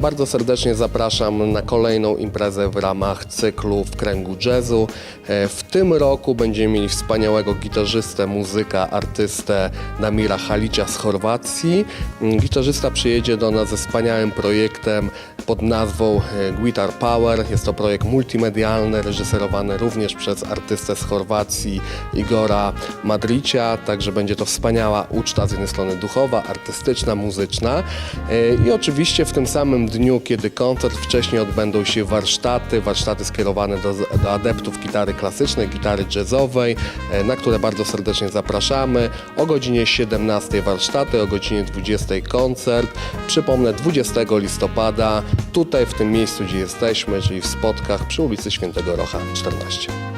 Bardzo serdecznie zapraszam na kolejną imprezę w ramach cyklu w kręgu jazzu. E, W tym roku będziemy mieli wspaniałego gitarzystę, muzyka, artystę Damira Halicia z Chorwacji. Mm, Gitarzysta przyjedzie do nas ze wspaniałym projektem pod nazwą e, Guitar Power. Jest to projekt multimedialny, reżyserowany również przez artystę z Chorwacji Igora Madricia, także będzie to wspaniała uczta z jednej strony duchowa, artystyczna, muzyczna E, i oczywiście w tym samym dniu, kiedy koncert, wcześniej odbędą się warsztaty, warsztaty skierowane do, do adeptów gitary klasycznej, gitary jazzowej, e, na które bardzo serdecznie zapraszamy. O godzinie 17 warsztaty, o godzinie 20 koncert. Przypomnę 20 listopada tutaj w tym miejscu, gdzie jesteśmy, czyli w Spotkach przy ulicy Świętego Rocha 14.